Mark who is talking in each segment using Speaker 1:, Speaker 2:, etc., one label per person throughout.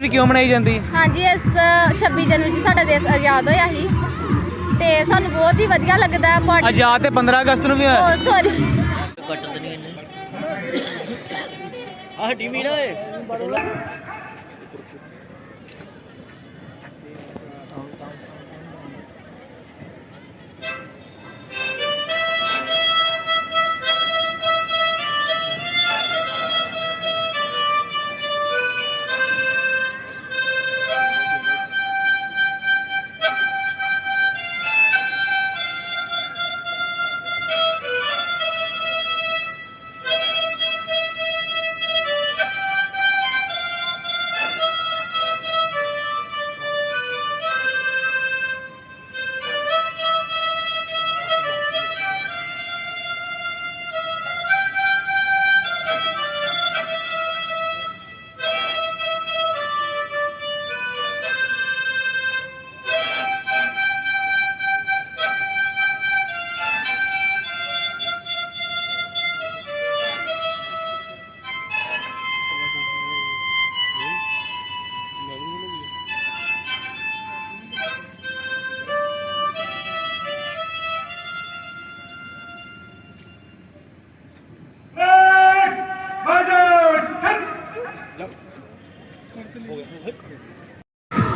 Speaker 1: ਕਿਉਂ ਮਨਾਈ ਜਾਂਦੀ? ਹੈ
Speaker 2: ਹਾਂਜੀ ਇਸ 26 ਜਨਵਰੀ 'ਚ ਸਾਡਾ ਦੇਸ਼ ਆਜ਼ਾਦ ਹੋਇਆ ਸੀ। ਤੇ ਸਾਨੂੰ ਬਹੁਤ ਹੀ ਵਧੀਆ ਲੱਗਦਾ ਹੈ ਪਾਰਟੀ
Speaker 1: ਆਜ਼ਾਦ ਤੇ 15 ਅਗਸਤ ਨੂੰ ਵੀ ਹੋਇਆ।
Speaker 2: ਉਹ ਸੌਰੀ
Speaker 1: ਆਹ ਟੀਵੀ ਨਾ ਏ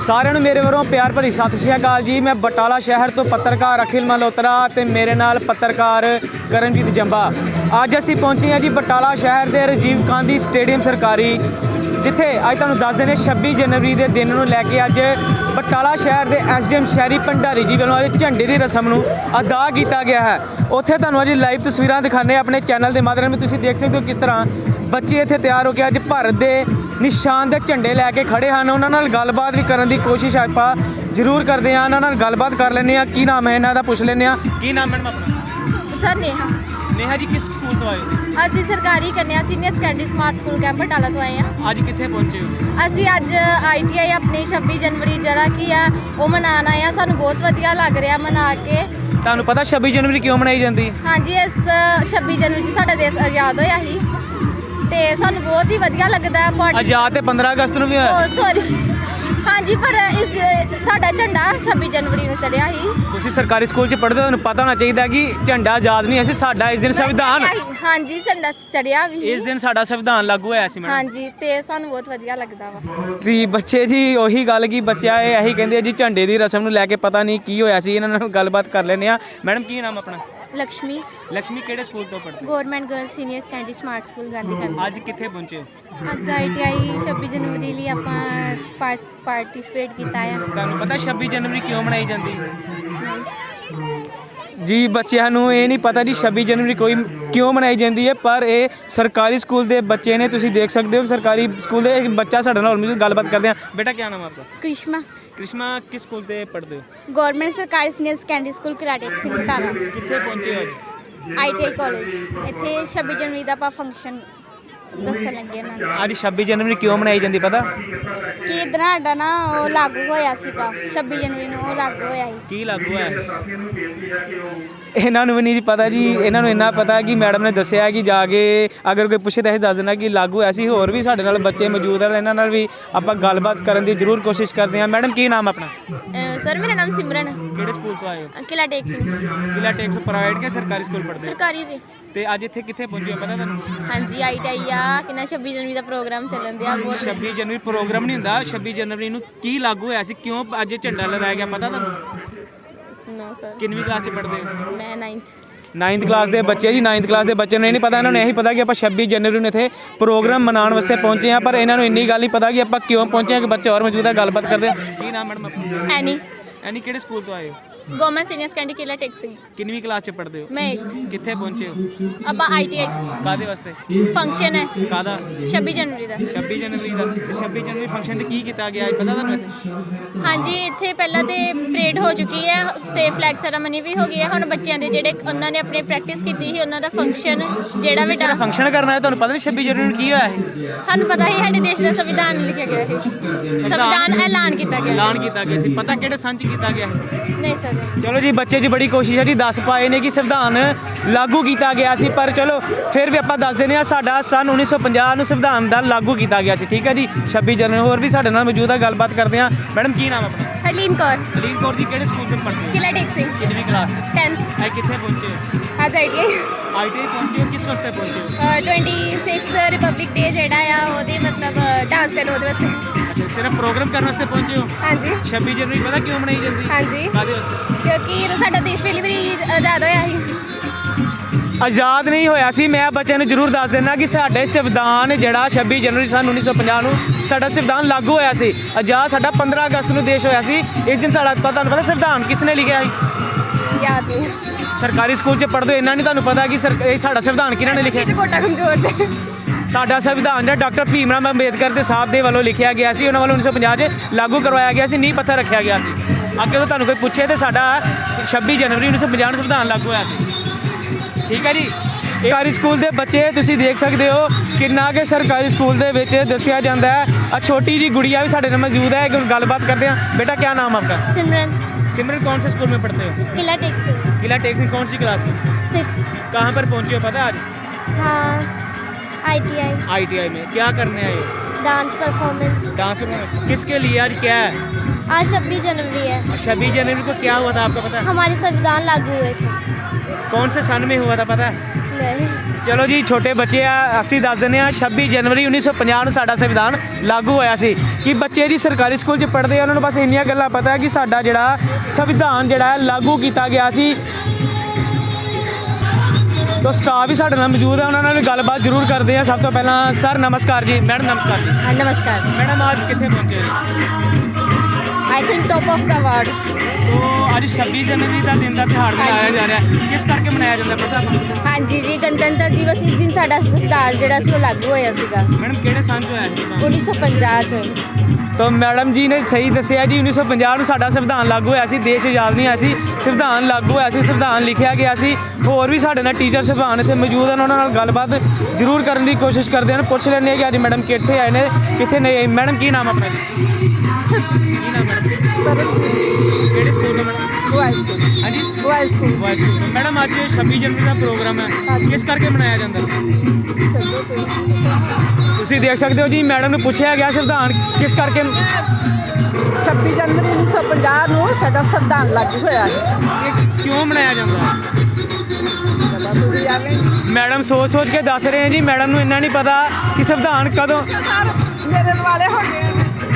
Speaker 1: ਸਾਰਿਆਂ ਨੂੰ ਮੇਰੇ ਵੱਲੋਂ ਪਿਆਰ ਭਰੀ ਸਤਿ ਸ਼੍ਰੀ ਅਕਾਲ ਜੀ। ਮੈਂ ਬਟਾਲਾ ਸ਼ਹਿਰ ਤੋਂ ਪੱਤਰਕਾਰ ਅਖਿਲ ਮਲਹੋਤਰਾ ਤੇ ਮੇਰੇ ਨਾਲ ਪੱਤਰਕਾਰ ਕਰਨਜੀਤ ਜੰਬਾ। ਅੱਜ ਅਸੀਂ ਪਹੁੰਚੇ ਹਾਂ ਜੀ ਬਟਾਲਾ ਸ਼ਹਿਰ ਦੇ ਰਾਜੀਵ ਗਾਂਧੀ ਸਟੇਡੀਅਮ ਸਰਕਾਰੀ, ਜਿੱਥੇ ਅੱਜ ਤੁਹਾਨੂੰ ਦੱਸ ਦਿੰਦੇ 26 ਜਨਵਰੀ ਦੇ ਦਿਨ ਨੂੰ ਲੈ ਕੇ ਅੱਜ ਬਟਾਲਾ ਸ਼ਹਿਰ ਦੇ ਐਸਡੀਐਮ ਸ਼ਹਿਰੀ ਭੰਡਾਰੀ ਜੀ ਵੱਲੋਂ ਅੱਜ ਝੰਡੇ ਦੀ ਰਸਮ ਨੂੰ ਅਦਾ ਕੀਤਾ ਗਿਆ ਹੈ। ਉੱਥੇ ਤੁਹਾਨੂੰ ਅੱਜ ਲਾਈਵ ਤਸਵੀਰਾਂ ਦਿਖਾਣੇ ਆਪਣੇ ਚੈਨਲ ਦੇ ਮਾਧਿਅਮ ਨਾਲ। ਤੁਸੀਂ ਦੇਖ ਸਕਦੇ ਹੋ ਕਿਸ ਤਰ੍ਹਾਂ ਬੱਚੇ ਇੱਥੇ ਤਿਆਰ ਹੋ ਕੇ ਅੱਜ ਭਾਰਤ ਦੇ ਨਿਸ਼ਾਨ ਦੇ ਝੰਡੇ ਲੈ ਕੇ ਖੜੇ ਹਨ। ਉਹਨਾਂ ਨਾਲ ਗੱਲਬਾਤ ਵੀ ਕਰਨ ਦੀ ਕੋਸ਼ਿਸ਼ ਆਪਾਂ ਜ਼ਰੂਰ ਕਰਦੇ ਹਾਂ। ਉਹਨਾਂ ਨਾਲ ਗੱਲਬਾਤ ਕਰ ਲੈਂਦੇ ਹਾਂ। ਕੀ ਨਾਮ ਹੈ ਇਹਨਾਂ ਦਾ? ਪੁੱਛ ਲੈਂਦੇ ਹਾਂ। ਕੀ ਨਾਮ ਮੈਡਮ ਆਪਣਾ?
Speaker 2: ਸਰ ਨੇਹਾ।
Speaker 1: ਨੇਹਾ ਜੀ ਕਿਸ ਸਕੂਲ ਤੋਂ ਆਏ ਹੋ?
Speaker 2: ਅਸੀਂ ਸਰਕਾਰੀ ਕੰਨਿਆ senior secondary smart school camp Batala ਤੋਂ ਆਏ ਹਾਂ।
Speaker 1: ਅੱਜ ਕਿੱਥੇ ਪਹੁੰਚੇ ਹੋ?
Speaker 2: ਅਸੀਂ ਅੱਜ ਆਈਟੀਆਈ ਆਪਣੀ 26 ਜਨਵਰੀ ਜਿਹੜਾ ਕੀ ਆ ਉਹ ਮਨਾਉਣ ਆਏ ਆ ਸਾਨੂੰ ਬਹੁਤ ਵਧੀਆ ਲੱਗ ਰਿਹਾ ਮਨਾ ਕੇ।
Speaker 1: ਤੁਹਾਨੂੰ ਪਤਾ 26 ਜਨਵਰੀ ਕਿਉਂ ਮਨਾਈ ਜਾਂਦੀ?
Speaker 2: ਹਾਂਜੀ ਇਸ 26 ਜਨਵਰੀ 'ਚ ਸਾਡਾ ਦੇਸ਼ ਆਜ਼ਾਦ ਹੋਇਆ ਸੀ। ਤੇ ਸਾਨੂੰ ਬਹੁਤ ਹੀ ਵਧੀਆ ਲੱਗਦਾ ਹੈ ਪਾਰਟੀ
Speaker 1: ਆਜ਼ਾਦ ਤੇ 15 ਅਗਸਤ ਨੂੰ ਵੀ ਹੋਇਆ।
Speaker 2: ਸੌਰੀ ਹਾਂਜੀ ਪਰ ਇਸ ਸਾਡਾ ਝੰਡਾ 26 ਜਨਵਰੀ ਨੂੰ ਚੜਿਆ ਸੀ।
Speaker 1: ਤੁਸੀਂ ਸਰਕਾਰੀ ਸਕੂਲ 'ਚ ਪੜ੍ਹਦੇ ਹੋ ਤੁਹਾਨੂੰ ਪਤਾ ਹੋਣਾ ਚਾਹੀਦਾ ਕਿ ਝੰਡਾ ਆਜ਼ਾਦ ਨਹੀਂ ਅਸੀਂ ਸਾਡਾ ਇਸ ਦਿਨ ਸੰਵਿਧਾਨ
Speaker 2: ਸੀ। ਹਾਂਜੀ ਝੰਡਾ ਚੜਿਆ ਵੀ
Speaker 1: ਇਸ ਦਿਨ ਸਾਡਾ ਸੰਵਿਧਾਨ ਲਾਗੂ ਹੋਇਆ ਸੀ ਮੈਡਮ।
Speaker 2: ਹਾਂਜੀ ਤੇ ਸਾਨੂੰ ਬਹੁਤ ਵਧੀਆ ਲੱਗਦਾ ਵਾ।
Speaker 1: ਦੀ ਬੱਚੇ ਜੀ ਉਹੀ ਗੱਲ ਕੀ ਬੱਚਾ ਇਹ ਇਹੀ ਕਹਿੰਦੇ ਆ ਜੀ ਝੰਡੇ ਦੀ ਰਸਮ ਨੂੰ ਲੈ ਕੇ ਪਤਾ ਨਹੀਂ ਕੀ ਹੋਇਆ ਸੀ ਇਹਨਾਂ ਨਾਲ ਗੱਲਬਾਤ ਕਰ ਲੈਂਦੇ ਆ ਮੈਡਮ ਕੀ ਨਾਮ ਆਪਣਾ?
Speaker 2: ਲక్ష్ਮੀ
Speaker 1: ਲక్ష్ਮੀ ਕਿਹੜੇ ਸਕੂਲ ਤੋਂ ਪੜ੍ਹਦੇ?
Speaker 2: Government girl senior secondary smart school Gandhi camp
Speaker 1: ਅੱਜ ਕਿੱਥੇ ਪਹੁੰਚੇ
Speaker 2: ਅੱਜ ਆਈਟੀਆਈ 26 ਜਨਵਰੀ ਲਈ ਆਪਾਂ ਪਾਰਟਿਸਿਪੇਟ ਕੀਤਾ ਆ।
Speaker 1: ਤੁਹਾਨੂੰ ਪਤਾ 26 ਜਨਵਰੀ ਕਿਉਂ ਮਨਾਈ ਜਾਂਦੀ? ਜੀ ਬੱਚਿਆਂ ਨੂੰ ਇਹ ਨਹੀਂ ਪਤਾ ਜੀ 26 ਜਨਵਰੀ ਕੋਈ ਕਿਉਂ ਮਨਾਈ ਜਾਂਦੀ ਹੈ ਪਰ ਇਹ ਸਰਕਾਰੀ ਸਕੂਲ ਦੇ ਬੱਚੇ ਨੇ ਤੁਸੀਂ ਦੇਖ ਸਕਦੇ ਹੋ ਸਰਕਾਰੀ ਸਕੂਲ ਦੇ ਇੱਕ ਬੱਚਾ ਸਾਡੇ ਨਾਲ ਹੋਰ ਵੀ ਗੱਲਬਾਤ ਕਰਦੇ ਆ। ਬੇਟਾ ਕੀ ਨਾਮ ਆਪਦਾ
Speaker 2: ਕ੍ਰਿਸ਼ਮਾ।
Speaker 1: ਕ੍ਰਿਸ਼ਮਾ ਕਿਸ ਸਕੂਲ ਤੇ ਪੜ੍ਹਦੇ ਹੋ?
Speaker 2: ਗਵਰਨਮੈਂਟ ਸਰਕਾਰੀ ਸੀਨੀਅਰ ਸੈਕੰਡਰੀ ਸਕੂਲ ਕਰਾਟੇਕ ਸਿੰਘ ਤਾਰਾ।
Speaker 1: ਕਿੱਥੇ ਪਹੁੰਚੇ ਹੋ ਅੱਜ?
Speaker 2: ITI college. ਇੱਥੇ 26 ਜਨਵਰੀ ਦਾ ਆਪਾਂ ਫੰਕਸ਼ਨ ਦੱਸਣ ਲੱਗੇ ਇਹਨਾਂ ਨੂੰ।
Speaker 1: ਅੱਜ 26 ਜਨਵਰੀ ਕਿਉਂ ਮਨਾਈ ਜਾਂਦੀ ਪਤਾ?
Speaker 2: ਕਿ ਇਧਰ ਸਾਡਾ ਨਾ ਉਹ ਲਾਗੂ ਹੋਇਆ ਸੀਗਾ 26 ਜਨਵਰੀ ਨੂੰ ਉਹ ਲਾਗੂ ਹੋਇਆ ਸੀ।
Speaker 1: ਕੀ ਲੱਗੂ ਹੈ ਇਹਨਾਂ ਨੂੰ ਵੀ ਨਹੀਂ ਪਤਾ ਜੀ ਇਹਨਾਂ ਨੂੰ ਇੰਨਾ ਪਤਾ ਕਿ ਮੈਡਮ ਨੇ ਦੱਸਿਆ ਕਿ ਜਾ ਕੇ ਅਗਰ ਕੋਈ ਪੁੱਛੇ ਤਾਂ ਇਹ ਦੱਸ ਦੇਣਾ ਕਿ ਲਾਗੂ ਐਸੀ ਹੋਰ ਵੀ ਸਾਡੇ ਨਾਲ ਬੱਚੇ ਮੌਜੂਦ ਹਨ ਇਹਨਾਂ ਨਾਲ ਵੀ ਆਪਾਂ ਗੱਲਬਾਤ ਕਰਨ ਦੀ ਜ਼ਰੂਰ ਕੋਸ਼ਿਸ਼ ਕਰਦੇ ਹਾਂ। ਮੈਡਮ ਕੀ ਨਾਮ ਆਪਣਾ?
Speaker 2: ਸਰ ਮੇਰਾ ਨਾਮ ਸਿਮਰਨ
Speaker 1: ਕਿਹੜੇ ਸਕੂਲ ਤੋਂ ਆਏ ਹੋ?
Speaker 2: ਕਿਲਾ ਟੇਕ ਸਿੰਘ।
Speaker 1: ਕਿਲਾ ਟੈਕਸ ਪ੍ਰਾਈਵੇਟ ਕੇ ਸਰਕਾਰੀ ਸਕੂਲ ਪੜ੍ਹਦੇ ਹੋ?
Speaker 2: ਸਰਕਾਰੀ ਜੀ।
Speaker 1: ਤੇ ਅੱਜ ਇੱਥੇ ਕਿੱਥੇ ਪਹੁੰਚੇ ਹੋ ਪਤਾ ਤੁਹਾਨੂੰ?
Speaker 2: ਹਾਂਜੀ ਆਈਟੀਆਈ ਆ ਕਿੰਨਾ 26 ਜਨਵਰੀ ਦਾ ਪ੍ਰੋਗਰਾਮ ਚੱਲਣ ਦਿਆ ਬਹੁਤ
Speaker 1: 26 ਜਨਵਰੀ ਪ੍ਰੋਗਰਾਮ ਨਹੀਂ ਹੁੰਦਾ 26 ਜਨਵਰੀ ਨੂੰ ਕੀ ਲਾਗੂ ਹੋਇਆ ਸੀ ਕਿਉਂ ਅੱਜ ਝੰਡਾ ਲਹਿਰਾਇਆ ਗਿਆ ਪਤਾ ਤੁਹਾਨੂੰ?
Speaker 2: No sir.
Speaker 1: ਕਿੰਨਵੀਂ ਕਲਾਸ 'ਚ ਪੜ੍ਹਦੇ ਹੋ?
Speaker 2: ਮੈਂ 9th
Speaker 1: 9th ਕਲਾਸ ਦੇ ਬੱਚੇ ਜੀ 9th ਕਲਾਸ ਦੇ ਬੱਚੇ ਨੂੰ ਇਹ ਨਹੀਂ ਪਤਾ ਇਹਨਾਂ ਨੂੰ ਇਹੀ ਪਤਾ ਕਿ ਆਪਾਂ 26 ਜਨਵਰੀ ਨੂੰ ਇੱਥੇ ਪ੍ਰੋਗਰਾਮ ਮਨਾਉਣ ਵਾਸਤੇ ਪਹੁੰਚੇ ਹਾਂ ਪਰ ਇਹਨਾਂ ਨੂੰ ਇੰਨੀ ਗੱਲ ਨਹੀਂ ਪਤਾ ਕਿ ਆਪਾਂ ਕਿਉਂ ਪਹੁੰਚੇ ਹਾਂ ਕਿ ਬੱਚੇ ਹੋਰ ਮੌਜੂਦ ਹੈ ਗੱਲਬਾਤ ਕਰਦੇ ਹਾਂ। ਕੀ ਨਾਮ ਮੈਡਮ ਆਪਣਾ?
Speaker 2: ਐਨੀ।
Speaker 1: ਐਨੀ ਕਿਹੜੇ ਸਕੂਲ ਤੋਂ ਆਏ ਹੋ?
Speaker 2: ਗਵਰਨਮੈਂਟ ਸੀਨੀਅਰ ਸੈਕੰਡਰੀ ਕਿਲਾ ਟੇਕ ਸਿੰਘ
Speaker 1: ਕਿੰਨਵੀਂ ਕਲਾਸ 'ਚ ਪੜ੍ਹਦੇ ਹੋ?
Speaker 2: ਮੈਂ 8th
Speaker 1: ਕਿੱਥੇ ਪਹੁੰਚੇ ਹੋ?
Speaker 2: ਆਪਾਂ ਆਈਟੀਆਈ
Speaker 1: ਕਾਦੇ ਵਾਸਤੇ?
Speaker 2: ਫੰਕਸ਼ਨ ਹੈ।
Speaker 1: ਕਾਦਾ
Speaker 2: 26 ਜਨਵਰੀ ਦਾ।
Speaker 1: 26 ਜਨਵਰੀ ਦਾ। ਤੇ 26 ਜਨਵਰੀ ਫੰਕਸ਼ਨ ਤੇ ਕੀ ਕੀਤਾ ਗਿਆ ਅੱਜ? ਪਤਾ ਤੁਹਾਨੂੰ ਇੱਥੇ?
Speaker 2: ਹਾਂਜੀ ਇੱਥੇ ਪਹਿਲਾਂ ਤੇ ਪਰੇਡ ਹੋ ਚੁੱਕੀ ਹੈ ਤੇ ਫਲੈਗ ਸੈਰਾਮਨੀ ਵੀ ਹੋ ਗਈ ਹੈ। ਹੁਣ ਬੱਚਿਆਂ ਦੇ ਜਿਹੜੇ ਉਹਨਾਂ ਨੇ ਆਪਣੀ ਪ੍ਰੈਕਟਿਸ ਕੀਤੀ ਸੀ ਉਹਨਾਂ ਦਾ ਫੰਕਸ਼ਨ ਜਿਹੜਾ ਵੀ
Speaker 1: ਸਿਰਫ ਫੰਕਸ਼ਨ ਕਰਨਾ ਹੈ ਤੁਹਾਨੂੰ ਪਤਾ ਨਹੀਂ 26 ਜਨਵਰੀ ਨੂੰ ਕੀ ਹੋਇਆ ਹੈ
Speaker 2: ਸਾਨੂੰ ਪਤਾ ਹੀ ਸਾਡੇ ਦੇਸ਼ ਦਾ ਸੰਵਿਧਾਨ ਲਿਖਿਆ ਗਿਆ ਹੈ ਸੰਵਿਧਾਨ? ਐਲਾਨ ਕੀਤਾ ਗਿਆ।
Speaker 1: ਐਲਾਨ ਕੀਤਾ ਗਿਆ ਸੀ। ਪਤਾ ਕਿਹੜੇ ਸੰਨ 'ਚ ਕੀਤਾ ਗਿਆ ਹੈ
Speaker 2: ਨਹੀਂ ਸਰ
Speaker 1: ਚਲੋ ਜੀ ਬੱਚੇ ਜੀ ਬੜੀ ਕੋਸ਼ਿਸ਼ ਹੈ ਜੀ ਦੱਸ ਪਾਏ ਨੇ ਕਿ ਸੰਵਿਧਾਨ ਲਾਗੂ ਕੀਤਾ ਗਿਆ ਸੀ ਪਰ ਚਲੋ ਫਿਰ ਵੀ ਆਪਾਂ ਦੱਸ ਦਿੰਦੇ ਆ ਸਾਡਾ ਸਨ 1950 ਨੂੰ ਸੰਵਿਧਾਨ ਦਾ ਲਾਗੂ ਕੀਤਾ ਗਿਆ ਸੀ ਠੀਕ ਹੈ ਜੀ? 26 ਜਨਵਰੀ ਹੋਰ ਵੀ ਸਾਡੇ ਨਾਲ ਮੌਜੂਦ ਹੈ ਗੱਲਬਾਤ ਕਰਦੇ ਆ ਮੈਡਮ ਕੀ ਨਾਮ ਆਪਣਾ?
Speaker 2: ਹਰਲੀਨ ਕੌਰ।
Speaker 1: ਅਲੀਨ ਕੌਰ ਜੀ ਕਿਹੜੇ ਸਕੂਲ ਤੋਂ ਪੜ੍ਹਦੇ ਹੋ?
Speaker 2: ਕਿਲਾ ਟੇਕ ਸਿੰਘ।
Speaker 1: ਕਿੰਨਵੀਂ ਕਲਾਸ 'ਚ?
Speaker 2: 10th
Speaker 1: ਇਹ ਕਿੱਥੇ ਪਹੁੰਚੇ ਹੋ?
Speaker 2: ਅੱਜ ਆਈਟੀਆਈ
Speaker 1: ਆਈਟੀਆਈ ਪਹੁੰਚੇ ਹੋ ਕਿਸ ਵਾਸਤੇ ਪਹੁੰਚੇ ਹੋ?
Speaker 2: 26 ਰਿਪਬਲਿਕ ਡੇ ਜਿਹੜਾ ਆ ਉਹਦੇ ਮਤਲਬ ਡਾਂਸ ਕਰਨ ਉਹਦੇ ਵਾਸਤੇ।
Speaker 1: ਅੱਛਾ ਸਿਰਫ ਪ੍ਰੋਗਰਾਮ ਕਰਨ ਵਾਸਤੇ ਪਹੁੰਚੇ ਹੋ?
Speaker 2: ਹਾਂਜੀ।
Speaker 1: 26 ਜਨਵਰੀ ਪਤਾ ਕਿਉਂ ਮਨਾਈ ਜਾਂਦੀ?
Speaker 2: ਹਾਂਜੀ।
Speaker 1: ਕਾਦੇ ਵਾਸਤੇ?
Speaker 2: ਕਿਉਂਕਿ ਸਾਡਾ ਦੇਸ਼ ਪਹਿਲੀ ਵਾਰੀ ਆਜ਼ਾਦ ਹੋਇਆ ਸੀ।
Speaker 1: ਆਜ਼ਾਦ ਨਹੀਂ ਹੋਇਆ ਸੀ ਮੈਂ ਬੱਚਿਆਂ ਨੂੰ ਜ਼ਰੂਰ ਦੱਸ ਦਿੰਦਾ ਕਿ ਸਾਡੇ ਸੰਵਿਧਾਨ ਜਿਹੜਾ 26 ਜਨਵਰੀ ਸਨ 1950 ਨੂੰ ਸਾਡਾ ਸੰਵਿਧਾਨ ਲਾਗੂ ਹੋਇਆ ਸੀ। ਆਜ਼ਾਦ ਸਾਡਾ 15 ਅਗਸਤ ਨੂੰ ਦੇਸ਼ ਹੋਇਆ ਸੀ। ਇਸ ਦਿਨ ਸਾਡਾ ਪਤਾ ਤੁਹਾਨੂੰ ਪਤਾ ਸੰਵਿਧਾਨ ਕਿਸ ਨੇ ਲਿਖਿਆ ਸੀ?
Speaker 2: ਯਾਦ ਨਹੀਂ।
Speaker 1: ਸਰਕਾਰੀ ਸਕੂਲ 'ਚ ਪੜ੍ਹਦੇ ਹੋ ਇੰਨਾ ਨਹੀਂ ਤੁਹਾਨੂੰ ਪਤਾ ਕਿ ਸਰਕ- ਇਹ ਸਾਡਾ ਸੰਵਿਧਾਨ ਕਿਹਨਾਂ ਨੇ ਲਿਖਿਆ?
Speaker 2: ਕੋਟਾ ਕਮਜ਼ੋਰ ਤੇ
Speaker 1: ਸਾਡਾ ਸੰਵਿਧਾਨ ਜਿਹੜਾ ਡਾਕਟਰ ਭੀਮ ਰਾਓ ਅੰਬੇਦਕਰ ਦੇ ਸਾਹਿਬ ਦੇ ਵੱਲੋਂ ਲਿਖਿਆ ਗਿਆ ਸੀ ਉਹਨਾਂ ਵੱਲੋਂ 1950 'ਚ ਲਾਗੂ ਕਰਵਾਇਆ ਗਿਆ ਸੀ ਨੀਂਹ ਪੱਥਰ ਰੱਖਿਆ ਗਿਆ ਸੀ ਅੱਗੇ ਤੋਂ ਤੁਹਾਨੂੰ ਕੋਈ ਪੁੱਛੇ ਤੇ ਸਾਡਾ ਸ- 26 ਜਨਵਰੀ 1950 ਨੂੰ ਸੰਵਿਧਾਨ ਲਾਗੂ ਹੋਇਆ ਸੀ ਠੀਕ ਹੈ ਜੀ ਇਹ ਸਰਕਾਰੀ ਸਕੂਲ ਦੇ ਬੱਚੇ ਤੁਸੀਂ ਦੇਖ ਸਕਦੇ ਹੋ ਕਿੰਨਾ ਕਿ ਸਰਕਾਰੀ ਸਕੂਲ ਦੇ ਵਿੱਚ ਦੱਸਿਆ ਜਾਂਦਾ ਹੈ ਆ ਛੋਟੀ ਜੀ ਗੁੜੀਆ ਵੀ ਸਾਡੇ ਨਾਲ ਮੌਜੂਦ ਹੈ ਇੱਕ ਗੱਲਬਾਤ ਕਰਦੇ ਹਾਂ बेटा क्या नाम आपका
Speaker 2: सिमरन
Speaker 1: सिमरन कौन से स्कूल में पढ़ते हो
Speaker 2: किला टेक से
Speaker 1: किला टेक सिंह कौन सी क्लास में
Speaker 2: सिक्स
Speaker 1: कहाँ पर पहुंचे हो पता है आज
Speaker 2: हाँ आईटीआई
Speaker 1: आईटीआई में क्या करने आए हो?
Speaker 2: डांस परफॉर्मेंस
Speaker 1: डांस में किसके लिए आज क्या है
Speaker 2: आज छब्बीस जनवरी है
Speaker 1: छब्बीस जनवरी को क्या हुआ था आपको पता है
Speaker 2: हमारे संविधान लागू हुए थे
Speaker 1: कौन से सन में हुआ था पता है
Speaker 2: नहीं
Speaker 1: ਚਲੋ ਜੀ ਛੋਟੇ ਬੱਚੇ ਆ ਅਸੀਂ ਦੱਸ ਦਿੰਦੇ ਆ 26 ਜਨਵਰੀ 1950 ਨੂੰ ਸਾਡਾ ਸੰਵਿਧਾਨ ਲਾਗੂ ਹੋਇਆ ਸੀ ਕਿ ਬੱਚੇ ਜੀ ਸਰਕਾਰੀ ਸਕੂਲ 'ਚ ਪੜ੍ਹਦੇ ਆ ਉਹਨਾਂ ਨੂੰ ਬਸ ਇੰਨੀਆਂ ਗੱਲਾਂ ਪਤਾ ਹੈ ਕਿ ਸਾਡਾ ਜਿਹੜਾ ਸੰਵਿਧਾਨ ਜਿਹੜਾ ਹੈ ਲਾਗੂ ਕੀਤਾ ਗਿਆ ਸੀ ਤੋ ਸਟਾਫ ਵੀ ਸਾਡੇ ਨਾਲ ਮੌਜੂਦ ਹੈ ਉਹਨਾਂ ਨਾਲ ਵੀ ਗੱਲਬਾਤ ਜ਼ਰੂਰ ਕਰਦੇ ਆ ਸਭ ਤੋਂ ਪਹਿਲਾਂ ਸਰ ਨਮਸਕਾਰ ਜੀ ਮੈਡਮ ਨਮਸਕਾਰ ਜੀ
Speaker 2: हाँ नमस्कार
Speaker 1: ਮੈਡਮ ਅੱਜ ਕਿੱਥੇ ਪਹੁੰਚੇ ਹੋ
Speaker 2: I think top of the world
Speaker 1: ਤੋ ਅੱਜ 26 ਜਨਵਰੀ ਦਾ ਦਿਨ ਦਾ ਤਿਉਹਾਰ ਮਨਾਇਆ ਜਾ ਰਿਹਾ ਹੈ। ਕਿਸ ਕਰਕੇ ਮਨਾਇਆ ਜਾਂਦਾ ਆਪਾਂ
Speaker 3: ਹਾਂਜੀ ਜੀ ਗਣਤੰਤਰ ਦਿਵਸ ਇਸ ਦਿਨ ਸਾਡਾ ਸੰਵਿਧਾਨ ਜਿਹੜਾ ਸੀ ਉਹ ਲਾਗੂ ਹੋਇਆ ਸੀਗਾ।
Speaker 1: ਮੈਡਮ ਕਿਹੜੇ ਸਾਲ 'ਚ ਹੋਇਆ ਸੀ
Speaker 3: 1950 ਚ।
Speaker 1: ਤਾਂ ਮੈਡਮ ਜੀ ਨੇ ਸਹੀ ਦੱਸਿਆ ਜੀ 1950 ਨੂੰ ਸਾਡਾ ਸੰਵਿਧਾਨ ਲਾਗੂ ਹੋਇਆ ਸੀ ਦੇਸ਼ ਆਜ਼ਾਦ ਨਹੀਂ ਹੋਇਆ ਸੀ ਸੰਵਿਧਾਨ ਲਾਗੂ ਹੋਇਆ ਸੀ ਸੰਵਿਧਾਨ ਲਿਖਿਆ ਗਿਆ ਸੀ। ਹੋਰ ਵੀ ਸਾਡੇ ਨਾਲ ਟੀਚਰ ਸਭਾਨ ਇੱਥੇ ਮੌਜੂਦ ਹਨ ਉਹਨਾਂ ਨਾਲ ਗੱਲਬਾਤ ਜ਼ਰੂਰ ਕਰਨ ਦੀ ਕੋਸ਼ਿਸ਼ ਕਰਦੇ ਹਨ। ਪੁੱਛ ਲੈਂਦੇ ਹਾਂ ਕਿ ਅੱਜ ਮੈਡਮ ਕਿੱਥੇ ਆਏ ਨੇ ਕਿੱਥੇ ਨਹੀਂ ਮੈਡਮ ਕੀ ਨਾਮ ਆਪਣਾ ਜੀ? ਕੀ ਨਾਮ
Speaker 3: madam?
Speaker 1: School boys school madam ਅੱਜ 26 ਜਨਵਰੀ ਦਾ ਪ੍ਰੋਗਰਾਮ ਹੈ। ਕਿਸ ਕਰਕੇ ਮਨਾਇਆ ਜਾਂਦਾ? ਤੁਸੀਂ ਦੇਖ ਸਕਦੇ ਹੋ ਜੀ ਮੈਡਮ ਨੂੰ ਪੁੱਛਿਆ ਗਿਆ ਸੰਵਿਧਾਨ ਕਿਸ ਕਰਕੇ?
Speaker 3: 26 ਜਨਵਰੀ 1950 ਨੂੰ ਸਾਡਾ ਸੰਵਿਧਾਨ ਲਾਗੂ ਹੋਇਆ
Speaker 1: ਇਹ ਕਿਉਂ ਮਨਾਇਆ ਜਾਂਦਾ? ਮੈਡਮ ਸੋਚ ਸੋਚ ਕੇ ਦੱਸ ਰਹੇ ਜੀ। ਮੈਡਮ ਨੂੰ ਇੰਨਾ ਨਹੀਂ ਪਤਾ ਕਿ ਸੰਵਿਧਾਨ ਕਦੋਂ
Speaker 3: ਮੇਰੇ ਵਾਲੇ ਹੋ ਗਏ।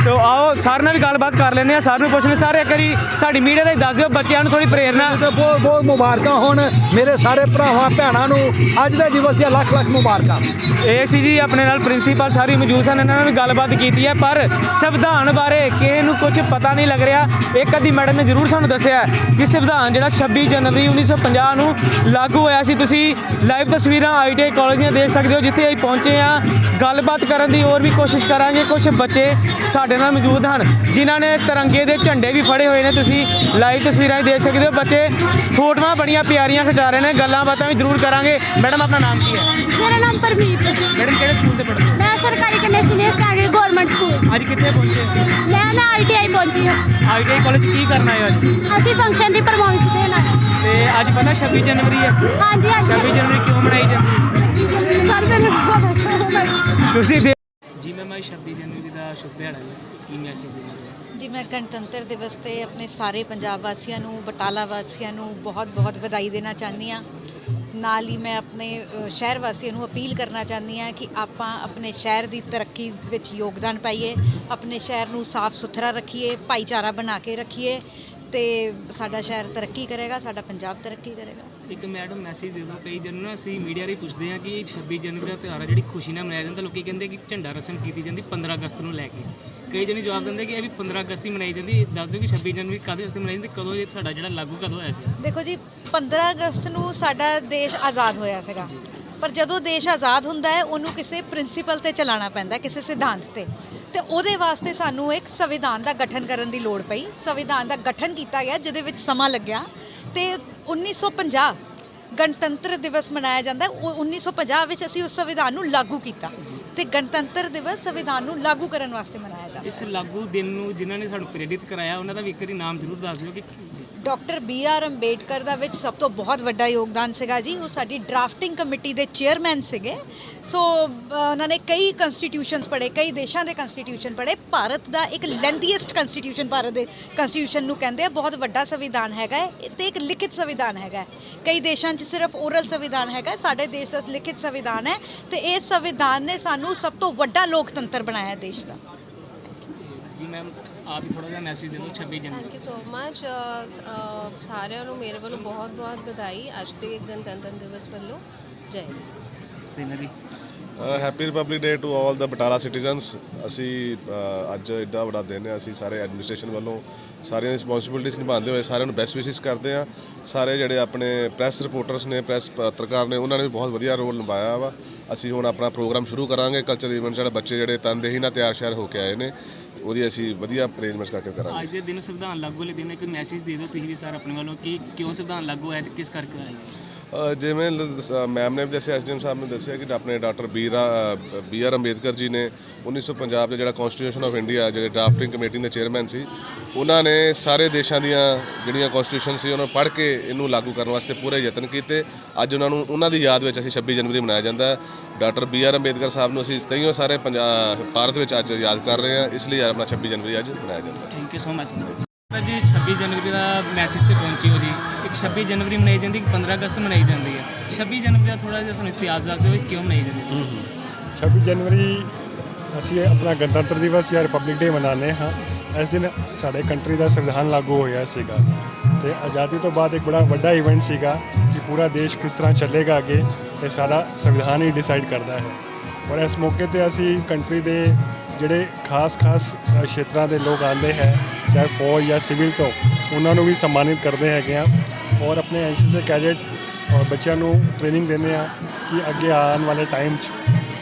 Speaker 1: ਤੋ ਆਓ ਸਰ ਨਾਲ ਵੀ ਗੱਲਬਾਤ ਕਰ ਲੈਂਦੇ ਆ ਸਰ ਨੂੰ ਪੁੱਛਣੇ ਸਾਰੇ ਇੱਕ ਵਾਰੀ ਸਾਡੀ ਮੀਡੀਆ ਦੇ ਦੱਸ ਦਿਓ ਬੱਚਿਆਂ ਨੂੰ ਥੋੜੀ ਪ੍ਰੇਰਨਾ
Speaker 4: ਤੇ ਬਹੁਤ ਬਹੁਤ ਮੁਬਾਰਕਾਂ ਹੋਣ। ਮੇਰੇ ਸਾਰੇ ਭਰਾਵਾਂ ਭੈਣਾਂ ਨੂੰ ਅੱਜ ਦੇ ਦਿਵਸ ਦੀਆਂ ਲੱਖ ਲੱਖ ਮੁਬਾਰਕਾਂ।
Speaker 1: ਇਹ ਸੀ ਜੀ ਆਪਣੇ ਨਾਲ ਪ੍ਰਿੰਸੀਪਲ ਸਾਰੀ ਮੌਜੂਦ ਸਨ ਇਹਨਾਂ ਨਾਲ ਵੀ ਗੱਲਬਾਤ ਕੀਤੀ ਹੈ ਪਰ ਸੰਵਿਧਾਨ ਬਾਰੇ ਕਿਸੇ ਨੂੰ ਕੁਝ ਪਤਾ ਨਹੀਂ ਲੱਗ ਰਿਹਾ। ਇੱਕ ਅੱਧੀ ਮੈਡਮ ਨੇ ਜ਼ਰੂਰ ਸਾਨੂੰ ਦੱਸਿਆ ਕਿ ਸੰਵਿਧਾਨ ਜਿਹੜਾ 26 ਜਨਵਰੀ 1950 ਨੂੰ ਲਾਗੂ ਹੋਇਆ ਸੀ। ਤੁਸੀਂ ਲਾਈਵ ਤਸਵੀਰਾਂ ਆਈਟੀਆਈ ਕਾਲਜ ਦੀਆਂ ਦੇਖ ਸਕਦੇ ਹੋ ਜਿੱਥੇ ਅਸੀਂ ਪਹੁੰਚੇ ਆ ਗੱਲਬਾਤ ਕਰਨ ਦੀ ਹੋਰ ਵੀ ਕੋਸ਼ਿਸ਼ ਕਰਾਂਗੇ ਕੁਝ ਬੱਚੇ ਸਾਡੇ ਸਾਡੇ ਨਾਲ ਮੌਜੂਦ ਹਨ ਜਿਨ੍ਹਾਂ ਨੇ ਤਿਰੰਗੇ ਦੇ ਝੰਡੇ ਵੀ ਫੜੇ ਹੋਏ ਨੇ। ਤੁਸੀਂ ਲਾਈਵ ਤਸਵੀਰਾਂ ਦੇਖ ਸਕਦੇ ਹੋ। ਬੱਚੇ ਫੋਟੋਆਂ ਬੜੀਆਂ ਪਿਆਰੀਆਂ ਖਿਚਾ ਰਹੇ ਨੇ। ਗੱਲਾਂ ਬਾਤਾਂ ਵੀ ਜ਼ਰੂਰ ਕਰਾਂਗੇ। ਮੈਡਮ ਆਪਣਾ ਨਾਮ ਕੀ ਹੈ?
Speaker 2: ਮੇਰਾ ਨਾਮ ਪਰਮੀਤ ਹੈ
Speaker 1: ਮੈਡਮ ਕਿਹੜੇ ਸਕੂਲ ਤੇ ਪੜ੍ਹਦੇ
Speaker 2: ਮੈਂ ਸਰਕਾਰੀ ਕੰਨੇ ਸੀਨੀਅਰ ਸਟੈਂਡਰਡ ਗਵਰਨਮੈਂਟ ਸਕੂਲ।
Speaker 1: ਅੱਜ ਕਿੱਥੇ ਪਹੁੰਚੇ
Speaker 2: ਮੈਂ ਨਾ ਆਈਟੀਆਈ ਪਹੁੰਚੀ ਹਾਂ।
Speaker 1: ਆਈਟੀਆਈ ਕਾਲਜ ਕੀ ਕਰਨਾ ਹੈ ਅੱਜ?
Speaker 2: ਅਸੀਂ ਫੰਕਸ਼ਨ ਦੀ ਪ੍ਰਮੋਸ਼ਨ ਦੇਣਾ
Speaker 1: ਤੇ ਅੱਜ ਪਤਾ 26 ਜਨਵਰੀ ਹੈ?
Speaker 2: ਹਾਂਜੀ
Speaker 1: 26 ਜਨਵਰੀ ਕਿਉਂ ਮਨਾਈ ਜਾਂਦੀ ਹੈ?
Speaker 2: ਸਰ ਮੈਨੂੰ ਪਤਾ
Speaker 1: ਤੁਸੀਂ ਜੀ ਮੈਂ ਮੈਂ 26 ਜਨਵਰੀ ਦਾ ਸ਼ੁਭ ਦਿਹਾੜਾ ਹੈ ਕੀ ਮੈਸੇਜ ਦੇਣਾ
Speaker 3: ਜੀ ਮੈਂ ਗਣਤੰਤਰ ਦਿਵਸ ਤੇ ਆਪਣੇ ਸਾਰੇ ਪੰਜਾਬ ਵਾਸੀਆਂ ਨੂੰ, ਬਟਾਲਾ ਵਾਸੀਆਂ ਨੂੰ ਬਹੁਤ ਬਹੁਤ ਵਧਾਈ ਦੇਣਾ ਚਾਹੁੰਦੀ ਹਾਂ। ਨਾਲ ਹੀ ਮੈਂ ਆਪਣੇ ਸ਼ਹਿਰ ਵਾਸੀਆਂ ਨੂੰ ਅਪੀਲ ਕਰਨਾ ਚਾਹੁੰਦੀ ਹਾਂ ਕਿ ਆਪਾਂ ਆਪਣੇ ਸ਼ਹਿਰ ਦੀ ਤਰੱਕੀ ਵਿੱਚ ਯੋਗਦਾਨ ਪਾਈਏ, ਆਪਣੇ ਸ਼ਹਿਰ ਨੂੰ ਸਾਫ਼ ਸੁਥਰਾ ਰੱਖੀਏ, ਭਾਈਚਾਰਾ ਬਣਾ ਕੇ ਰੱਖੀਏ। ਤੇ ਸਾਡਾ ਸ਼ਹਿਰ ਤਰੱਕੀ ਕਰੇਗਾ ਸਾਡਾ ਪੰਜਾਬ ਤਰੱਕੀ ਕਰੇਗਾ।
Speaker 1: ਇੱਕ ਮੈਡਮ ਮੈਸੇਜ ਦੇ ਦਿਓ ਕਈ ਜਨ ਨਾ ਅਸੀਂ ਮੀਡੀਆ ਰਾਹੀਂ ਪੁੱਛਦੇ ਹਾਂ ਕਿ 26 ਜਨਵਰੀ ਦਾ ਤਿਉਹਾਰ ਹੈ ਜਿਹੜੀ ਖੁਸ਼ੀ ਨਾਲ ਮਨਾਇਆ ਜਾਂਦਾ ਲੋਕੀ ਕਹਿੰਦੇ ਕਿ ਝੰਡਾ ਰਸਮ ਕੀਤੀ ਜਾਂਦੀ 15 ਅਗਸਤ ਨੂੰ ਲੈ ਕੇ। ਕਈ ਜਣੇ ਜਵਾਬ ਦਿੰਦੇ ਕਿ ਇਹ ਵੀ 15 ਅਗਸਤ ਹੀ ਮਨਾਈ ਜਾਂਦੀ ਦੱਸ ਦਿਓ ਕਿ 26 ਜਨਵਰੀ ਕਦੇ ਵਾਸਤੇ ਮਨਾਈ ਜਾਂਦੀ ਕਦੋਂ ਇਹ ਸਾਡਾ ਜਿਹੜਾ ਲਾਗੂ ਕਦੋਂ ਹੋਇਆ ਸੀ?
Speaker 3: ਦੇਖੋ ਜੀ 15 ਅਗਸਤ ਨੂੰ ਸਾਡਾ ਦੇਸ਼ ਆਜ਼ਾਦ ਹੋਇਆ ਸੀਗਾ। ਪਰ ਜਦੋਂ ਦੇਸ਼ ਆਜ਼ਾਦ ਹੁੰਦਾ ਹੈ ਉਹਨੂੰ ਕਿਸੇ ਪ੍ਰਿੰਸੀਪਲ ਤੇ ਚਲਾਉਣਾ ਪੈਂਦਾ ਕਿਸੇ ਸਿਧਾਂਤ ਤੇ। ਤੇ ਉਹਦੇ ਵਾਸਤੇ ਸਾਨੂੰ ਇੱਕ ਸੰਵਿਧਾਨ ਦਾ ਗਠਨ ਕਰਨ ਦੀ ਲੋੜ ਪਈ। ਸੰਵਿਧਾਨ ਦਾ ਗਠਨ ਕੀਤਾ ਗਿਆ, ਜਿਹਦੇ ਵਿੱਚ ਸਮਾਂ ਲੱਗਿਆ। ਤੇ 1950 ਗਣਤੰਤਰ ਦਿਵਸ ਮਨਾਇਆ ਜਾਂਦਾ ਹੈ। ਉਹ 1950 ਵਿੱਚ ਅਸੀਂ ਉਸ ਸੰਵਿਧਾਨ ਨੂੰ ਲਾਗੂ ਕੀਤਾ। ਤੇ ਗਣਤੰਤਰ ਦਿਵਸ ਸੰਵਿਧਾਨ ਨੂੰ ਲਾਗੂ ਕਰਨ ਵਾਸਤੇ ਮਨਾਇਆ ਜਾਂਦਾ
Speaker 1: ਇਸ ਲਾਗੂ ਦਿਨ ਨੂੰ ਜਿਨ੍ਹਾਂ ਨੇ ਸਾਨੂੰ ਪ੍ਰੇਰਿਤ ਕਰਾਇਆ, ਉਹਨਾਂ ਦਾ ਵੀ ਇੱਕ ਵਾਰੀ ਨਾਮ ਜ਼ਰੂਰ ਦੱਸ ਦਿਓ ਕਿ
Speaker 3: ਡਾਕਟਰ ਬੀ ਆਰ ਅੰਬੇਡਕਰ ਦਾ ਵਿੱਚ ਸਭ ਤੋਂ ਬਹੁਤ ਵੱਡਾ ਯੋਗਦਾਨ ਸੀਗਾ ਜੀ। ਉਹ ਸਾਡੀ ਡਰਾਫਟਿੰਗ ਕਮੇਟੀ ਦੇ ਚੇਅਰਮੈਨ ਸੀਗੇ। ਸੋ ਉਹਨਾਂ ਨੇ ਕਈ ਕਨਸਟੀਟਿਊਸ਼ਨਸ ਪੜ੍ਹੇ, ਕਈ ਦੇਸ਼ਾਂ ਦੇ ਕਨਸਟੀਟਿਊਸ਼ਨ ਪੜ੍ਹੇ। ਭਾਰਤ ਦਾ ਇੱਕ ਲੈਂਥੀਐਸਟ ਕਨਸਟੀਟਿਊਸ਼ਨ ਭਾਰਤ ਦੇ ਕਨਸਟੀਟਿਊਸ਼ਨ ਨੂੰ ਕਹਿੰਦੇ ਆ। ਬਹੁਤ ਵੱਡਾ ਸੰਵਿਧਾਨ ਹੈਗਾ ਹੈ ਤੇ ਇੱਕ ਲਿਖਿਤ ਸੰਵਿਧਾਨ ਹੈਗਾ ਕਈ ਦੇਸ਼ਾਂ 'ਚ ਸਿਰਫ ਓਰਲ ਸੰਵਿਧਾਨ ਹੈਗਾ ਸਾਡੇ ਦੇਸ਼ ਦਾ ਲਿਖਿਤ ਸੰਵਿਧਾਨ ਹੈ ਤੇ ਇਸ ਸੰਵਿਧਾਨ ਨੇ ਸਾਨੂੰ ਸਭ ਤੋਂ ਵੱਡਾ ਲੋਕਤੰਤਰ ਬਣਾਇਆ ਦੇਸ਼ ਦਾ।
Speaker 1: ਜੀ ਮੈਮ ਆਪ ਹੀ ਥੋੜਾ ਜਿਹਾ ਮੈਸੇਜ ਦੇ ਦਿਓ 26 ਜਨਵਰੀ।
Speaker 5: ਥੈਂਕ ਯੂ ਸੋ ਮਚ ਸਾਰਿਆਂ ਨੂੰ ਮੇਰੇ ਵੱਲੋਂ ਬਹੁਤ ਬਹੁਤ ਵਧਾਈ। ਅੱਜ ਦੇ ਗਣਤੰਤਰ ਦਿਵਸ ਵੱਲੋਂ। ਜੈ ਹਿੰਦ।
Speaker 1: ਜੀ।
Speaker 6: Happy republic day to all the Batala citizens ਅਸੀਂ ਅੱਜ ਇੱਡਾ ਵੱਡਾ ਦਿਨ ਹੈ। ਅਸੀਂ ਸਾਰੇ ਐਡਮਿਨਿਸਟ੍ਰੇਸ਼ਨ ਵੱਲੋਂ ਸਾਰੀਆਂ ਰਿਸਪੌਂਸਿਬਿਲਟੀਜ਼ ਨਿਭਾਉਂਦੇ ਹੋਏ ਸਾਰਿਆਂ ਨੂੰ ਬੈਸਟ ਵਿਸ਼ੇਸ ਕਰਦੇ ਆ ਸਾਰੇ ਜਿਹੜੇ ਆਪਣੇ ਪ੍ਰੈਸ ਰਿਪੋਰਟਰਸ ਨੇ ਪ੍ਰੈਸ ਪੱਤਰਕਾਰ ਨੇ ਉਹਨਾਂ ਨੇ ਵੀ ਬਹੁਤ ਵਧੀਆ ਰੋਲ ਨਿਭਾਇਆ ਵਾ। ਅਸੀਂ ਹੁਣ ਆਪਣਾ ਪ੍ਰੋਗਰਾਮ ਸ਼ੁਰੂ ਕਰਾਂਗੇ। ਕਲਚਰ ਇਵੈਂਟਸ ਜਿਹੜੇ ਬੱਚੇ ਜਿਹੜੇ ਤਨਦੇਹੀ ਨਾਲ ਤਿਆਰ ਸ਼ਿਆਰ ਹੋ ਕੇ ਆਏ ਨੇ। ਤੇ ਉਹਦੀ ਅਸੀਂ ਵਧੀਆ ਅਰੇਂਜਮੈਂਟਸ ਕਰਕੇ ਕਰਾਂਗੇ।
Speaker 1: ਅੱਜ ਦੇ ਦਿਨ ਸੰਵਿਧਾਨ ਲਾਗੂ ਵਾਲੇ ਦਿਨ ਇੱਕ ਮੈਸੇਜ ਦੇ ਦਿਓ ਤੁਸੀਂ ਵੀ ਸਰ ਆਪਣੇ ਵੱਲੋਂ ਕਿ ਕਿਉਂ ਸੰਵਿਧਾਨ ਲਾਗੂ ਹੋਇਆ ਤੇ ਕਿਸ ਕਰਕੇ ਹੋਇਆ?
Speaker 6: ਜਿਵੇਂ ਮੈਮ ਨੇ ਵੀ ਦੱਸਿਆ ਐਸਡੀਐਮ ਸਾਹਿਬ ਨੇ ਦੱਸਿਆ ਕਿ ਆਪਣੇ ਡਾਕਟਰ ਬੀਰਾ ਬੀ ਆਰ ਅੰਬੇਦਕਰ ਜੀ ਨੇ 1950 ਦੇ ਜਿਹੜਾ ਕਨਸਟੀਟਿਊਸ਼ਨ ਆਫ ਇੰਡੀਆ ਜਿਹੜੇ ਡਰਾਫਟਿੰਗ ਕਮੇਟੀ ਦੇ ਚੇਅਰਮੈਨ ਸੀ, ਉਹਨਾਂ ਨੇ ਸਾਰੇ ਦੇਸ਼ਾਂ ਦੀਆਂ ਜਿਹੜੀਆਂ ਕਨਸਟੀਟਿਊਸ਼ਨ ਸੀ, ਉਹਨਾਂ ਨੂੰ ਪੜ੍ਹ ਕੇ ਇਹਨੂੰ ਲਾਗੂ ਕਰਨ ਵਾਸਤੇ ਪੂਰੇ ਯਤਨ ਕੀਤੇ। ਅੱਜ ਉਹਨਾਂ ਨੂੰ, ਉਹਨਾਂ ਦੀ ਯਾਦ ਵਿੱਚ ਅਸੀਂ 26 ਜਨਵਰੀ ਮਨਾਇਆ ਜਾਂਦਾ। ਡਾਕਟਰ ਬੀ ਆਰ ਅੰਬੇਦਕਰ ਸਾਹਿਬ ਨੂੰ ਅਸੀਂ ਤਈਓ ਸਾਰੇ ਪੰਜਾਬ ਭਾਰਤ ਵਿੱਚ ਅੱਜ ਯਾਦ ਕਰ ਰਹੇ ਹਾਂ। ਇਸ ਲਈ ਆਪਣਾ 26 ਜਨਵਰੀ ਅੱਜ ਮਨਾਇਆ ਜਾਂਦਾ।
Speaker 1: ਥੈਂਕ ਯੂ ਸੋ ਮਚ ਜੀ 26 ਜਨਵਰੀ ਦਾ ਮੈਸੇਜ ਤੇ ਪਹੁੰਚੀ ਹੋ ਜੀ। ਇੱਕ 26 ਜਨਵਰੀ ਮਨਾਈ ਜਾਂਦੀ, ਇੱਕ 15 ਅਗਸਤ ਮਨਾਈ ਜਾਂਦੀ ਹੈ। 26 ਜਨਵਰੀ ਦਾ ਥੋੜਾ ਜਿਹਾ ਸਾਨੂੰ ਇਤਿਹਾਸ ਦੱਸ ਦਿਓ ਕਿ ਕਿਉਂ ਮਨਾਈ ਜਾਂਦੀ ਹੈ।
Speaker 7: 26 ਜਨਵਰੀ ਅਸੀਂ ਆਪਣਾ ਗਣਤੰਤਰ ਦਿਵਸ ਜਾਂ ਰਿਪਬਲਿਕ ਡੇ ਮਨਾਉਂਦੇ ਹਾਂ। ਇਸ ਦਿਨ ਸਾਡੇ ਕੰਟਰੀ ਦਾ ਸੰਵਿਧਾਨ ਲਾਗੂ ਹੋਇਆ ਸੀਗਾ ਤੇ ਆਜ਼ਾਦੀ ਤੋਂ ਬਾਅਦ ਇੱਕ ਬੜਾ ਵੱਡਾ ਇਵੈਂਟ ਸੀਗਾ ਕਿ ਪੂਰਾ ਦੇਸ਼ ਕਿਸ ਤਰ੍ਹਾਂ ਚੱਲੇਗਾ ਅੱਗੇ, ਇਹ ਸਾਰਾ ਸੰਵਿਧਾਨ ਹੀ ਡਿਸਾਈਡ ਕਰਦਾ ਹੈ। ਔਰ ਇਸ ਮੌਕੇ ਤੇ ਅਸੀਂ ਕੰਟਰੀ ਦੇ ਜਿਹੜੇ ਖਾਸ-ਖਾਸ ਖੇਤਰਾਂ ਦੇ ਲੋਕ ਆਉਂਦੇ ਹੈ ਚਾਹੇ ਫੌਜ ਜਾਂ ਸਿਵਲ ਤੋਂ ਉਹਨਾਂ ਨੂੰ ਵੀ ਸਨਮਾਨਿਤ ਕਰਦੇ ਹੈਗੇ ਆ ਔਰ ਆਪਣੇ ਐਨਸੀਸੀ ਕੈਡਟ ਔਰ ਬੱਚਿਆਂ ਨੂੰ ਟ੍ਰੇਨਿੰਗ ਦਿੰਦੇ ਆ ਕਿ ਅੱਗੇ ਆਉਣ ਵਾਲੇ ਟਾਈਮ 'ਚ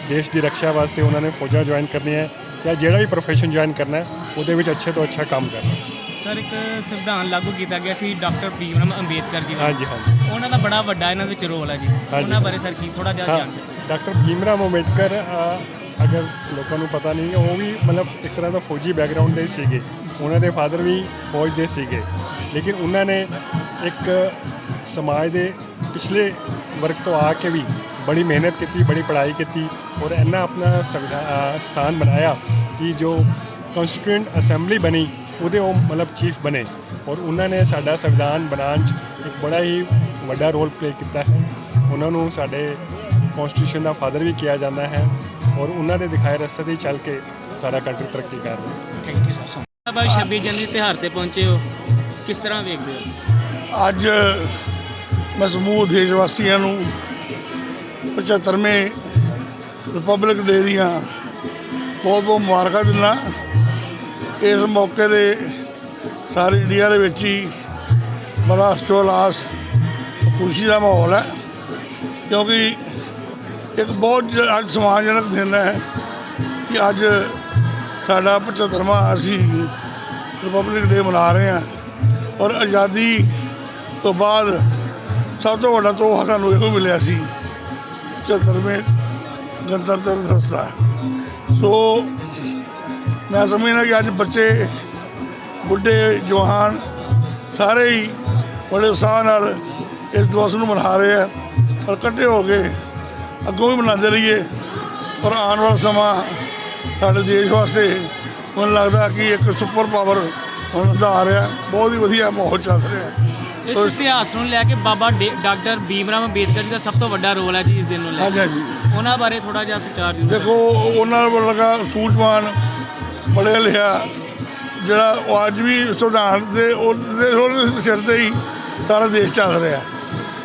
Speaker 7: ਦੇਸ਼ ਦੀ ਰੱਖਿਆ ਵਾਸਤੇ ਉਹਨਾਂ ਨੇ ਫੌਜਾਂ ਜੁਆਇਨ ਕਰਨੀ ਹੈ ਜਾਂ ਜਿਹੜਾ ਵੀ ਪ੍ਰੋਫੈਸ਼ਨ ਜੁਆਇਨ ਕਰਨਾ ਹੈ ਉਹਦੇ ਵਿੱਚ ਅੱਛੇ ਤੋਂ ਅੱਛਾ ਕੰਮ ਕਰਨਾ
Speaker 1: ਸਰ ਇੱਕ ਸੰਵਿਧਾਨ ਲਾਗੂ ਕੀਤਾ ਗਿਆ ਸੀ ਡਾਕਟਰ ਭੀਮ ਅੰਬੇਦਕਰ ਜੀ ਦਾ।
Speaker 7: ਹਾਂਜੀ ਹਾਂਜੀ।
Speaker 1: ਉਹਨਾਂ ਦਾ ਬੜਾ ਵੱਡਾ ਇਹਨਾਂ ਵਿੱਚ ਰੋਲ ਹੈ ਜੀ।
Speaker 7: ਹਾਂਜੀ।
Speaker 1: ਉਹਨਾਂ ਬਾਰੇ ਸਰ ਕੀ ਥੋੜਾ ਜਿਹਾ
Speaker 7: ਹਾਂ
Speaker 1: ਜਾਣ ਦਿਓ
Speaker 7: ਡਾਕਟਰ ਭੀਮਰਾਵ ਅੰਬੇਡਕਰ ਅਗਰ ਲੋਕਾਂ ਨੂੰ ਪਤਾ ਨਹੀਂ, ਉਹ ਵੀ ਮਤਲਬ ਇੱਕ ਤਰ੍ਹਾਂ ਦਾ ਫੌਜੀ ਬੈਕਗ੍ਰਾਉਂਡ ਦੇ ਸੀਗੇ। ਉਹਨਾਂ ਦੇ ਫਾਦਰ ਵੀ ਫੌਜ ਦੇ ਸੀਗੇ। ਲੇਕਿਨ ਉਹਨਾਂ ਨੇ ਇੱਕ ਸਮਾਜ ਦੇ ਪਿਛਲੇ ਵਰਗ ਤੋਂ ਆ ਕੇ ਵੀ ਬੜੀ ਮਿਹਨਤ ਕੀਤੀ, ਬੜੀ ਪੜ੍ਹਾਈ ਕੀਤੀ ਔਰ ਇੰਨਾ ਆਪਣਾ ਸੰਵਿਧਾ- ਸਥਾਨ ਬਣਾਇਆ ਕਿ ਜੋ ਕਨਸਟੀਟਿਊਐਂਟ ਅਸੈਂਬਲੀ ਬਣੀ, ਉਹਦੇ ਉਹ ਮਤਲਬ ਚੀਫ ਬਣੇ। ਔਰ ਉਹਨਾਂ ਨੇ ਸਾਡਾ ਸੰਵਿਧਾਨ ਬਣਾਉਣ 'ਚ ਇੱਕ ਬੜਾ ਹੀ ਵੱਡਾ ਰੋਲ ਪਲੇ ਕੀਤਾ ਹੈ। ਉਹਨਾਂ ਨੂੰ ਸਾਡੇ ਕਨਸਟੀਟਿਊਸ਼ਨ ਦਾ ਫਾਦਰ ਵੀ ਕਿਹਾ ਜਾਂਦਾ ਹੈ। ਔਰ ਉਹਨਾਂ ਦੇ ਦਿਖਾਏ ਰਸਤੇ ਤੇ ਚੱਲ ਕੇ ਸਾਡਾ ਕੰਟਰੀ ਤਰੱਕੀ ਕਰ ਰਹੀ। ਹੈ
Speaker 1: thank you sir so bye 26 ਜਨਵਰੀ ਤਿਉਹਾਰ ਤੇ ਪਹੁੰਚੇ ਹੋ। ਕਿਸ ਤਰ੍ਹਾਂ ਵੇਖਦੇ ਹੋ?
Speaker 8: ਅੱਜ ਮੈਂ ਸਮੂਹ ਦੇਸ਼ ਵਾਸੀਆਂ ਨੂੰ 75ਵੇਂ ਰਿਪਬਲਿਕ ਡੇ ਦੀਆਂ ਬਹੁਤ ਬਹੁਤ ਮੁਬਾਰਕਾਂ ਦਿੰਦਾ। ਇਸ ਮੌਕੇ ਦੇ ਸਾਰੇ ਇੰਡੀਆ ਦੇ ਵਿੱਚ ਹੀ ਬੜਾ ਹਰਸ਼ੋਲਾਸ ਖੁਸ਼ੀ ਦਾ ਮਾਹੌਲ ਹੈ। ਕਿਉਂਕਿ ਇੱਕ ਬਹੁਤ ਜ- ਅੱਜ ਸਮਾਨਜਨਕ ਦਿਨ ਹੈ ਕਿ ਅੱਜ ਸਾਡਾ 75ਵਾਂ ਅਸੀਂ ਰਿਪਬਲਿਕ ਡੇ ਮਨਾ ਰਹੇ ਹਾਂ ਔਰ ਆਜ਼ਾਦੀ ਤੋਂ ਬਾਅਦ ਸਭ ਤੋਂ ਵੱਡਾ ਤੋਹਫਾ ਸਾਨੂੰ ਇਹੋ ਮਿਲਿਆ ਸੀ 74ਵੇਂ ਗਣਤੰਤਰ ਦਿਵਸ ਦਾ। ਸੋ ਮੈਂ ਸਮਝਦਾ ਕਿ ਅੱਜ ਬੱਚੇ, ਬੁੱਢੇ, ਜਵਾਨ ਸਾਰੇ ਹੀ ਬੜੇ ਉਤਸ਼ਾਹ ਨਾਲ ਇਸ ਦਿਵਸ ਨੂੰ ਮਨਾ ਰਹੇ ਆ ਔਰ ਇਕੱਠੇ ਹੋ ਕੇ ਅੱਗੋਂ ਵੀ ਮਨਾਉਂਦੇ ਰਹੀਏ ਔਰ ਆਉਣ ਵਾਲਾ ਸਮਾਂ ਸਾਡੇ ਦੇਸ਼ ਵਾਸਤੇ ਮੈਨੂੰ ਲੱਗਦਾ ਕਿ ਇੱਕ ਸੁਪਰ ਪਾਵਰ ਹੁਣ ਦਾ ਆ ਰਿਹਾ ਬਹੁਤ ਹੀ ਵਧੀਆ ਮਾਹੌਲ ਚੱਲ ਰਿਹਾ।
Speaker 1: ਇਸ ਇਤਿਹਾਸ ਨੂੰ ਲੈ ਕੇ ਬਾਬਾ ਡਾਕਟਰ ਭੀਮਰਾਵ ਅੰਬੇਦਕਰ ਜੀ ਦਾ ਸਭ ਤੋਂ ਵੱਡਾ ਰੋਲ ਹੈ ਜੀ ਇਸ ਦਿਨ ਨੂੰ ਲੈ ਕੇ।
Speaker 8: ਹਾਂਜੀ
Speaker 1: ਉਹਨਾਂ ਬਾਰੇ ਥੋੜਾ ਜਿਹਾ ਸੁਚਾਰ ਦਿਓ
Speaker 8: ਦੇਖੋ ਉਹਨਾਂ ਨੂੰ ਲੱਗਾ ਸੂਝਵਾਨ ਪੜ੍ਹਿਆ ਲਿਖਿਆ ਜਿਹੜਾ ਅੱਜ ਵੀ ਸੰਵਿਧਾਨ ਦੇ ਉਹਦੇ ਉਹਦੇ ਸਿਰ ਤੇ ਹੀ ਸਾਰਾ ਦੇਸ਼ ਚੱਲ ਰਿਹਾ।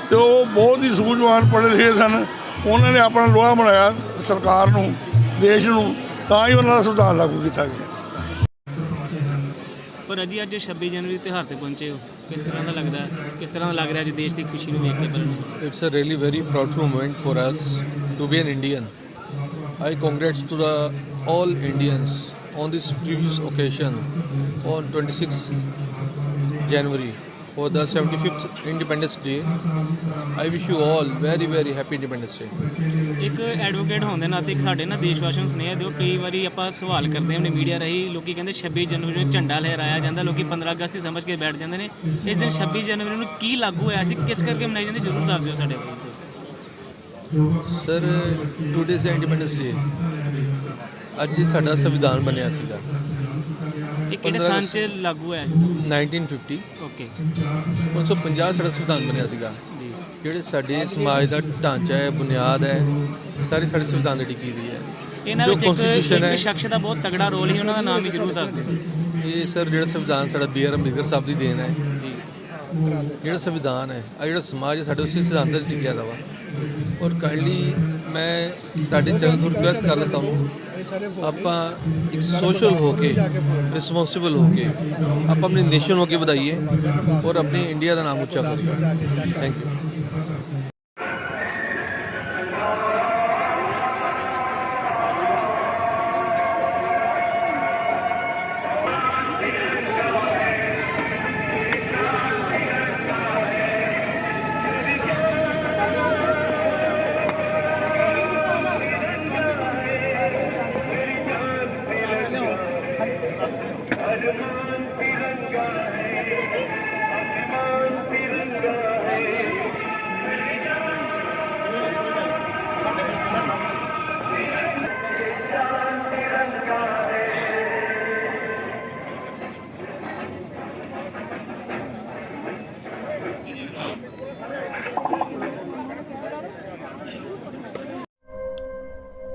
Speaker 8: ਤੇ ਉਹ ਬਹੁਤ ਹੀ ਸੂਝਵਾਨ ਪੜ੍ਹੇ ਲਿਖੇ ਸਨ। ਉਹਨਾਂ ਨੇ ਆਪਣਾ ਲੋਹਾ ਬਣਾਇਆ ਸਰਕਾਰ ਨੂੰ ਦੇਸ਼ ਨੂੰ ਤਾਂ ਹੀ ਉਹਨਾਂ ਦਾ ਸੰਵਿਧਾਨ ਲਾਗੂ ਕੀਤਾ ਗਿਆ
Speaker 1: ਪਰ ਅਜੀ ਅੱਜ 26 ਜਨਵਰੀ ਤਿਉਹਾਰ ਤੇ ਪਹੁੰਚੇ ਹੋ ਕਿਸ ਤਰ੍ਹਾਂ ਦਾ ਲੱਗਦਾ ਹੈ? ਕਿਸ ਤਰ੍ਹਾਂ ਦਾ ਲੱਗ ਰਿਹਾ ਅੱਜ ਦੇਸ਼ ਦੀ ਖੁਸ਼ੀ ਨੂੰ ਵੇਖ ਕੇ ਪਲ ਨੂੰ
Speaker 9: It's a really very proud moment for us to be an Indian. I congrats to the all Indians on this previous occasion on 26 January for the 75th Independence Day. I wish you all very very happy Independence Day.
Speaker 1: ਇੱਕ advocate ਹੋਣ ਦੇ ਨਾਤੇ ਇੱਕ ਸਾਡੇ ਨਾ ਦੇਸ਼ ਵਾਸੀਆਂ ਨੂੰ ਸੁਨੇਹਾ ਦਿਓ ਕਈ ਵਾਰੀ ਆਪਾਂ ਸਵਾਲ ਕਰਦੇ ਹਾਂ ਆਪਣੇ ਮੀਡੀਆ ਰਾਹੀਂ ਲੋਕੀ ਕਹਿੰਦੇ 26 ਜਨਵਰੀ ਨੂੰ ਝੰਡਾ ਲਹਿਰਾਇਆ ਜਾਂਦਾ ਲੋਕੀ 15 ਅਗਸਤ ਹੀ ਸਮਝ ਕੇ ਬੈਠ ਜਾਂਦੇ ਨੇ ਇਸ ਦਿਨ 26 ਜਨਵਰੀ ਨੂੰ ਕੀ ਲਾਗੂ ਹੋਇਆ ਸੀ ਕਿਸ ਕਰਕੇ ਮਨਾਈ ਜਾਂਦੀ ਜ਼ਰੂਰ ਦੱਸ ਦਿਓ ਸਾਡੇ ਕੋਲ
Speaker 9: Sir, today is Independence Day. ਅੱਜ ਸਾਡਾ ਸੰਵਿਧਾਨ ਬਣਿਆ ਸੀਗਾ
Speaker 1: ਇਹ ਕਿਹੜੇ
Speaker 9: 15
Speaker 1: ਸਾਲ 'ਚ ਲਾਗੂ ਹੋਇਆ ਸੀ?
Speaker 9: 1950
Speaker 1: ਓਕੇ
Speaker 9: 1950 ਸਾਡਾ ਸੰਵਿਧਾਨ ਬਣਿਆ ਸੀਗਾ।
Speaker 1: ਜੀ।
Speaker 9: ਜਿਹੜੇ ਸਾਡੇ ਸਮਾਜ ਦਾ ਢਾਂਚਾ ਹੈ ਬੁਨਿਆਦ ਹੈ ਸਾਰੀ ਸਾਡੇ ਸੰਵਿਧਾਨ ਦੀ ਟਿਕੀ ਦੀ ਹੈ।
Speaker 1: ਇਹਨਾਂ ਵਿੱਚ ਇੱਕ
Speaker 9: ਹੈ
Speaker 1: ਸ਼ਖਸ ਦਾ ਬਹੁਤ ਤਗੜਾ ਰੋਲ ਸੀ ਉਹਨਾਂ ਦਾ ਨਾਮ ਵੀ ਜ਼ਰੂਰ ਦੱਸ ਦਿਓ।
Speaker 9: ਇਹ ਸਰ ਜਿਹੜਾ ਸੰਵਿਧਾਨ ਸਾਡਾ ਬੀ ਆਰ ਅੰਬੇਦਕਰ ਸਾਹਿਬ ਦੀ ਦੇਣ ਹੈ।
Speaker 1: ਜੀ।
Speaker 9: ਜਿਹੜਾ ਸੰਵਿਧਾਨ ਹੈ ਆ ਜਿਹੜਾ ਸਮਾਜ ਹੈ ਸਾਡੇ ਉਸੇ ਸਿਧਾਂਤ ਤੇ ਟਿਕਿਆ ਦਾ ਵਾ। ਔਰ ਕਾਈਂਡਲੀ ਮੈਂ ਤੁਹਾਡੇ ਚੈਨਲ ਤੋਂ ਰਿਕੁਐਸਟ ਕਰਨਾ ਚਾਹੁੰਦਾ ਆਪਾਂ ਇੱਕ ਸੋਸ਼ਲ ਹੋ ਕੇ ਰਿਸਪੌਂਸਿਬਲ ਹੋ ਕੇ, ਆਪਾਂ ਆਪਣੀ ਨੇਸ਼ਨ ਹੋ ਕੇ ਵਧਾਈਏ ਔਰ ਆਪਣੇ ਇੰਡੀਆ ਦਾ ਨਾਮ ਉੱਚਾ ਕਰੀਏ। Thank you